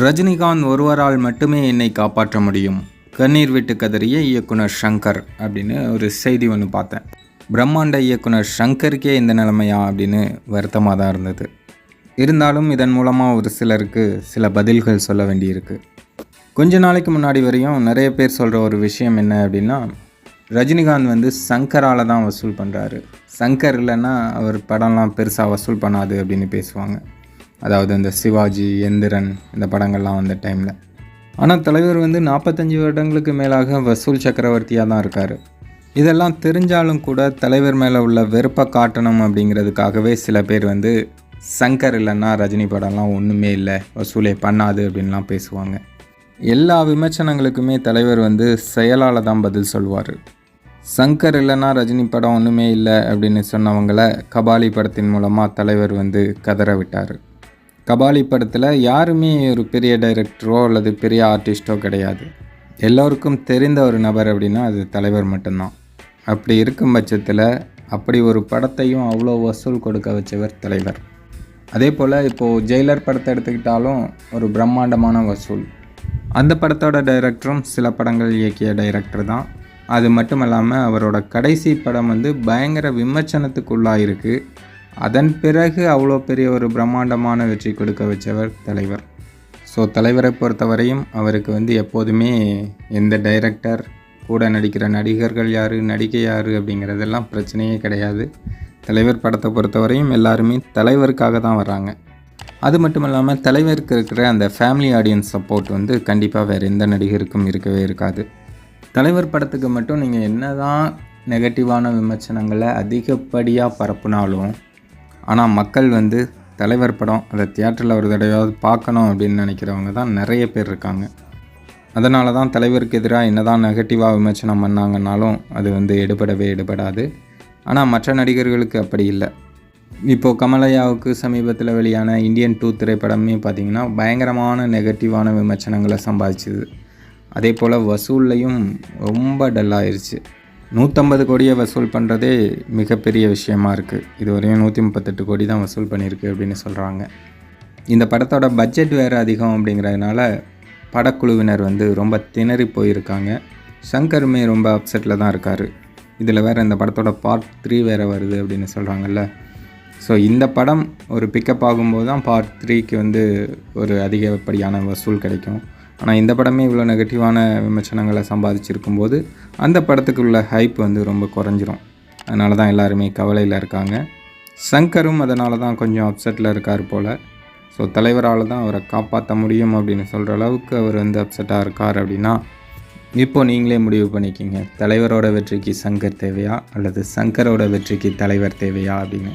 ரஜினிகாந்த் ஒருவரால் மட்டுமே என்னை காப்பாற்ற முடியும். கண்ணீர் விட்டு கதறிய இயக்குனர் ஷங்கர் அப்படின்னு ஒரு செய்தி ஒன்று பார்த்தேன். பிரம்மாண்ட இயக்குனர் ஷங்கருக்கே இந்த நிலைமையா அப்படின்னு வருத்தமாக தான் இருந்தது. இருந்தாலும் இதன் மூலமாக ஒரு சிலருக்கு சில பதில்கள் சொல்ல வேண்டியிருக்கு. கொஞ்ச நாளைக்கு முன்னாடி வரையும் நிறைய பேர் சொல்கிற ஒரு விஷயம் என்ன அப்படின்னா ரஜினிகாந்த் வந்து சங்கரால் தான் வசூல் பண்ணுறாரு சங்கர் இல்லைன்னா அவர் படம்லாம் பெருசாக வசூல் பண்ணாது அப்படின்னு பேசுவாங்க. அதாவது இந்த சிவாஜி எந்திரன் இந்த படங்கள்லாம் வந்த டைமில் ஆனால் தலைவர் வந்து நாற்பத்தஞ்சு வருடங்களுக்கு மேலாக வசூல் சக்கரவர்த்தியாக தான் இருக்கார். இதெல்லாம் தெரிஞ்சாலும் கூட தலைவர் மேலே உள்ள வெறுப்பை காட்டணும் அப்படிங்கிறதுக்காகவே சில பேர் வந்து சங்கர் இல்லைன்னா ரஜினி படம்லாம் ஒன்றுமே இல்லை வசூலே பண்ணாது அப்படின்லாம் பேசுவாங்க. எல்லா விமர்சனங்களுக்குமே தலைவர் வந்து செயலால் தான் பதில் சொல்வார் சங்கர் இல்லைன்னா ரஜினி படம் ஒன்றுமே இல்லை அப்படின்னு சொன்னவங்கள கபாலி படத்தின் மூலமாக தலைவர் வந்து கதற விட்டார். கபாலி படத்தில் யாருமே ஒரு பெரிய டைரக்டரோ அல்லது பெரிய ஆர்டிஸ்ட்டோ கிடையாது. எல்லோருக்கும் தெரிந்த ஒரு நபர் அப்படின்னா அது தலைவர் மட்டும்தான். அப்படி இருக்கும் பட்சத்தில் அப்படி ஒரு படத்தையும் அவ்வளோ வசூல் கொடுக்க வச்சவர் தலைவர். அதே போல் இப்போது ஜெயிலர் படத்தை எடுத்துக்கிட்டாலும் ஒரு பிரம்மாண்டமான வசூல். அந்த படத்தோட டைரக்டரும் சில படங்கள் இயக்கிய டைரக்டர் தான். அது மட்டும் இல்லாமல் அவரோட கடைசி படம் வந்து பயங்கர விமர்சனத்துக்குள்ளாயிருக்கு. அதன் பிறகு அவ்வளோ பெரிய ஒரு பிரம்மாண்டமான வெற்றி கொடுக்க வச்சவர் தலைவர். ஸோ தலைவரை பொறுத்தவரையும் அவருக்கு வந்து எப்போதுமே எந்த டைரக்டர் கூட நடிக்கிற நடிகர்கள் யார் நடிகை யார் அப்படிங்கிறதெல்லாம் பிரச்சனையே கிடையாது. தலைவர் படத்தை பொறுத்தவரையும் எல்லாருமே தலைவருக்காக தான் வராங்க அது மட்டும் இல்லாமல் தலைவருக்கு இருக்கிற அந்த ஃபேமிலி ஆடியன்ஸ் சப்போர்ட் வந்து கண்டிப்பாக வேறு எந்த நடிகருக்கும் இருக்கவே இருக்காது. தலைவர் படத்துக்கு மட்டும் நீங்கள் என்ன தான் நெகட்டிவான விமர்சனங்களை அதிகப்படியாக பரப்புனாலும் ஆனால் மக்கள் வந்து தலைவர் படம் அதை தியேட்டரில் ஒரு தடவையாவது பார்க்கணும் அப்படின்னு நினைக்கிறவங்க தான் நிறைய பேர் இருக்காங்க. அதனால தான் தலைவருக்கு எதிராக என்ன தான் நெகட்டிவாக விமர்சனம் பண்ணாங்கன்னாலும் அது வந்து எடுபடவே எடுபடாது. ஆனால் மற்ற நடிகர்களுக்கு அப்படி இல்லை. இப்போது கமலையாவுக்கு சமீபத்தில் வெளியான இந்தியன் டூ திரைப்படமே பார்த்திங்கன்னா பயங்கரமான நெகட்டிவான விமர்சனங்களை சம்பாதிச்சுது. அதே போல் வசூல்லையும் ரொம்ப டல்லாயிருச்சு நூற்றம்பது கோடியை வசூல் பண்ணுறதே மிகப்பெரிய விஷயமா இருக்குது இது வரையும் நூற்றி முப்பத்தெட்டு கோடி தான் வசூல் பண்ணியிருக்கு அப்படின்னு சொல்கிறாங்க இந்த படத்தோட பட்ஜெட் வேறு அதிகம் அப்படிங்கிறதுனால படக்குழுவினர் வந்து ரொம்ப திணறி போயிருக்காங்க. சங்கருமே ரொம்ப அப்செட்டில் தான் இருக்கார். இதில் வேறு இந்த படத்தோட பார்ட் த்ரீ வேறு வருது அப்படின்னு சொல்கிறாங்கல்ல ஸோ இந்த படம் ஒரு பிக்கப் ஆகும்போது தான் பார்ட் த்ரீக்கு வந்து ஒரு அதிகப்படியான வசூல் கிடைக்கும். ஆனால் இந்த படமே இவ்வளோ நெகட்டிவான விமர்சனங்களை சம்பாதிச்சிருக்கும் போது அந்த படத்துக்கு உள்ள ஹைப் வந்து ரொம்ப குறைஞ்சிரும். அதனால தான் எல்லாருமே கவலையில் இருக்காங்க. சங்கரும் அதனால தான் கொஞ்சம் அப்செட்டில் இருக்கார் போல். ஸோ தலைவரால் தான் அவரை காப்பாற்ற முடியும் அப்படின்னு சொல்கிற அளவுக்கு அவர் வந்து அப்செட்டாக இருக்கார் அப்படின்னா இப்போ நீங்களே முடிவு பண்ணிக்கிங்க. தலைவரோட வெற்றிக்கு சங்கர் தேவையா? அல்லது சங்கரோட வெற்றிக்கு தலைவர் தேவையா அப்படின்னு.